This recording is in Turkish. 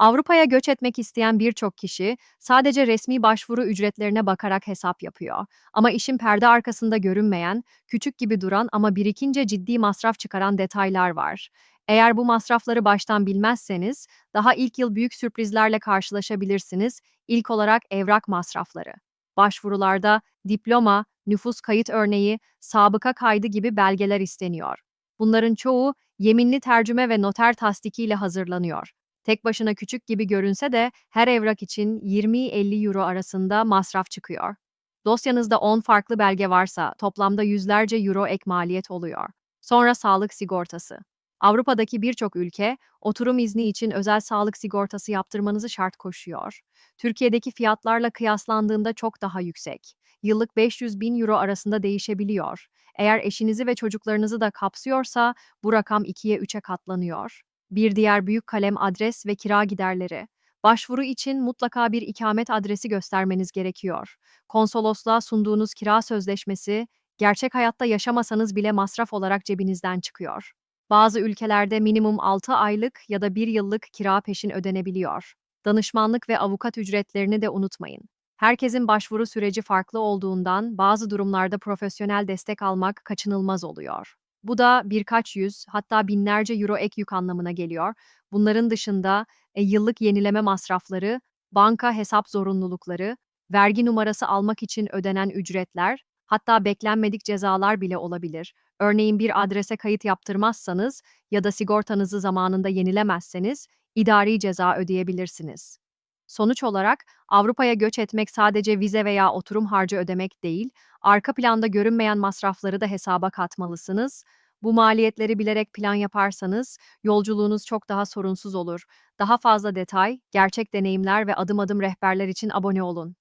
Avrupa'ya göç etmek isteyen birçok kişi sadece resmi başvuru ücretlerine bakarak hesap yapıyor. Ama işin perde arkasında görünmeyen, küçük gibi duran ama birikince ciddi masraf çıkaran detaylar var. Eğer bu masrafları baştan bilmezseniz, daha ilk yıl büyük sürprizlerle karşılaşabilirsiniz. İlk olarak evrak masrafları. Başvurularda diploma, nüfus kayıt örneği, sabıka kaydı gibi belgeler isteniyor. Bunların çoğu yeminli tercüme ve noter tasdikiyle hazırlanıyor. Tek başına küçük gibi görünse de her evrak için 20-50 euro arasında masraf çıkıyor. Dosyanızda 10 farklı belge varsa toplamda yüzlerce euro ek maliyet oluyor. Sonra sağlık sigortası. Avrupa'daki birçok ülke oturum izni için özel sağlık sigortası yaptırmanızı şart koşuyor. Türkiye'deki fiyatlarla kıyaslandığında çok daha yüksek. Yıllık 500 bin euro arasında değişebiliyor. Eğer eşinizi ve çocuklarınızı da kapsıyorsa bu rakam 2'ye 3'e katlanıyor. Bir diğer büyük kalem adres ve kira giderleri. Başvuru için mutlaka bir ikamet adresi göstermeniz gerekiyor. Konsolosluğa sunduğunuz kira sözleşmesi, gerçek hayatta yaşamasanız bile masraf olarak cebinizden çıkıyor. Bazı ülkelerde minimum 6 aylık ya da 1 yıllık kira peşin ödenebiliyor. Danışmanlık ve avukat ücretlerini de unutmayın. Herkesin başvuru süreci farklı olduğundan bazı durumlarda profesyonel destek almak kaçınılmaz oluyor. Bu da birkaç yüz hatta binlerce euro ek yük anlamına geliyor. Bunların dışında e, yıllık yenileme masrafları, banka hesap zorunlulukları, vergi numarası almak için ödenen ücretler, hatta beklenmedik cezalar bile olabilir. Örneğin bir adrese kayıt yaptırmazsanız ya da sigortanızı zamanında yenilemezseniz idari ceza ödeyebilirsiniz. Sonuç olarak Avrupa'ya göç etmek sadece vize veya oturum harcı ödemek değil, arka planda görünmeyen masrafları da hesaba katmalısınız. Bu maliyetleri bilerek plan yaparsanız yolculuğunuz çok daha sorunsuz olur. Daha fazla detay, gerçek deneyimler ve adım adım rehberler için abone olun.